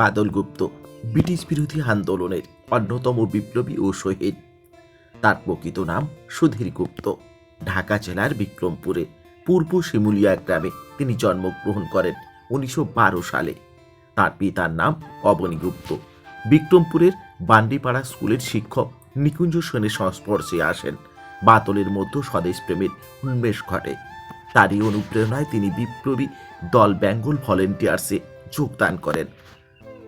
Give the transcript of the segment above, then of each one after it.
বাদল গুপ্ত, British বিরোধী আন্দোলনের অন্যতম বিপ্লবী ও শহীদ। তার প্রকৃত নাম সুধীর গুপ্ত। ঢাকা জেলার বিক্রমপুরে, পূর্ব শিমুলিয়া গ্রামে তিনি জন্মগ্রহণ করেন উনিশশো বারো সালে। তার পিতার নাম অবনী গুপ্ত। বিক্রমপুরের বান্ডিপাড়া স্কুলের শিক্ষক নিকুঞ্জ সেনের সংস্পর্শে আসেন। বাতলের মধ্যে স্বদেশ প্রেমের উন্মেষ ঘটে। তারই অনুপ্রেরণায় তিনি বিপ্লবী দল বেঙ্গল ভলেন্টিয়ার্সে যোগদান করেন।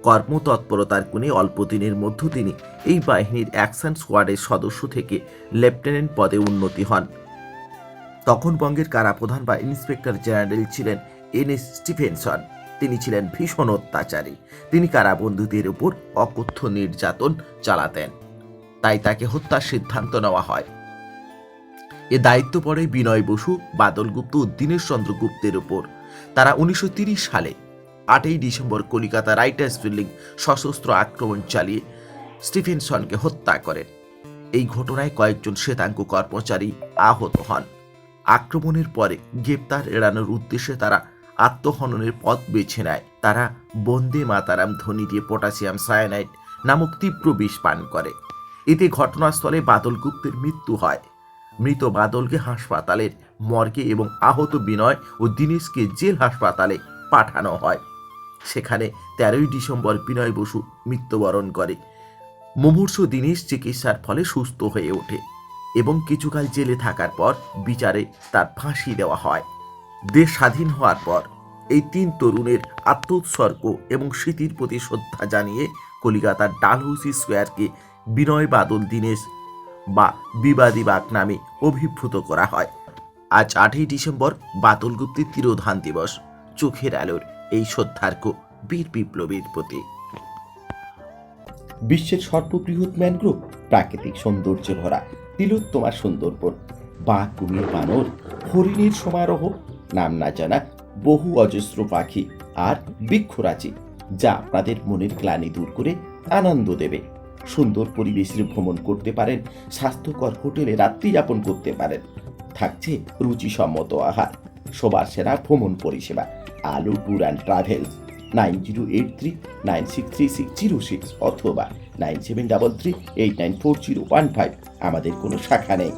কর্মতৎপরতার গুণে অল্প দিনের মধ্যে তিনি এই বাহিনীর অ্যাকশন স্কোয়াডের সদস্য থেকে লেফটেন্যান্ট পদে উন্নতি হন। তখন বঙ্গের কারাপ্রধান বা ইন্সপেক্টর জেনারেল ছিলেন এন এস স্টিফেনসন। তিনি ছিলেন ভীষণ অত্যাচারী। তিনি কারাবন্দীদের উপর অকথ্য নির্যাতন চালাতেন। তাই তাকে হত্যার সিদ্ধান্ত নেওয়া হয়। এ দায়িত্ব পড়ে বিনয় বসু বাদল গুপ্ত গুপ্তের উপর। তারা উনিশশো সালে আটই ডিসেম্বর কলিকাতা রাইটার্স বিল্ডিং সশস্ত্র আক্রমণ চালিয়ে স্টিফেনসনকে হত্যা করেন এই ঘটনায় কয়েকজন শ্বেতাঙ্গ কর্মচারী আহত হন। আক্রমণের পরে গ্রেপ্তার এড়ানোর উদ্দেশ্যে তারা আত্মহননের পথ বেছে নেয়। তারা বন্দে মাতারাম ধ্বনি দিয়ে পটাশিয়াম সায়ানাইড নামক তীব্র বিষ পান করে। এতে ঘটনাস্থলে বাদল গুপ্তের মৃত্যু হয়। মৃত বাদলকে হাসপাতালের মর্গে এবং আহত বিনয় ও দীনেশকে জেল হাসপাতালে পাঠানো হয়। সেখানে তেরোই ডিসেম্বর বিনয় বসু মৃত্যুবরণ করে। মুমূর্ষ দীনেশ চিকিৎসার ফলে সুস্থ হয়ে ওঠে এবং কিছুকাল জেলে থাকার পর বিচারে তার ফাঁসি দেওয়া হয়। দেশ স্বাধীন হওয়ার পর এই তিন তরুণের আত্মোৎসর্গ এবং স্মৃতির প্রতি শ্রদ্ধা জানিয়ে কলিকাতার ডালহৌসি স্কোয়ারকে বিনয় বাদল দীনেশ বা বিবাদী বাগ নামে অভিভূত করা হয়। আজ আটই ডিসেম্বর বাদল গুপ্তের তিরোধান দিবস, চোখের আলোর এই শ্রদ্ধার্ঘ বীর বিপ্লবীর প্রতি। বিশ্বের সর্ববৃহৎ ম্যানগ্রোভ প্রাকৃতিক সৌন্দর্যে ভরা তিলোত্তমা সুন্দরবন বাঘ কুমির বানর, হরিণের সমারোহ, নাম না জানা বহু অজস্র পাখি আর বৃক্ষরাজি যা আপনাদের মনের গ্লানি দূর করে আনন্দ দেবে। সুন্দর পরিবেশে ভ্রমণ করতে পারেন, স্বাস্থ্যকর হোটেলে রাত্রি যাপন করতে পারেন। থাকছে রুচিসম্মত আহার। সবার সেরা ভ্রমণ পরিষেবা, আলু tour and travels nine zero eight three, nine six three, six zero six, অথবা nine seven double three, eight nine four zero one five, আমাদের কোনো শাখা নেই।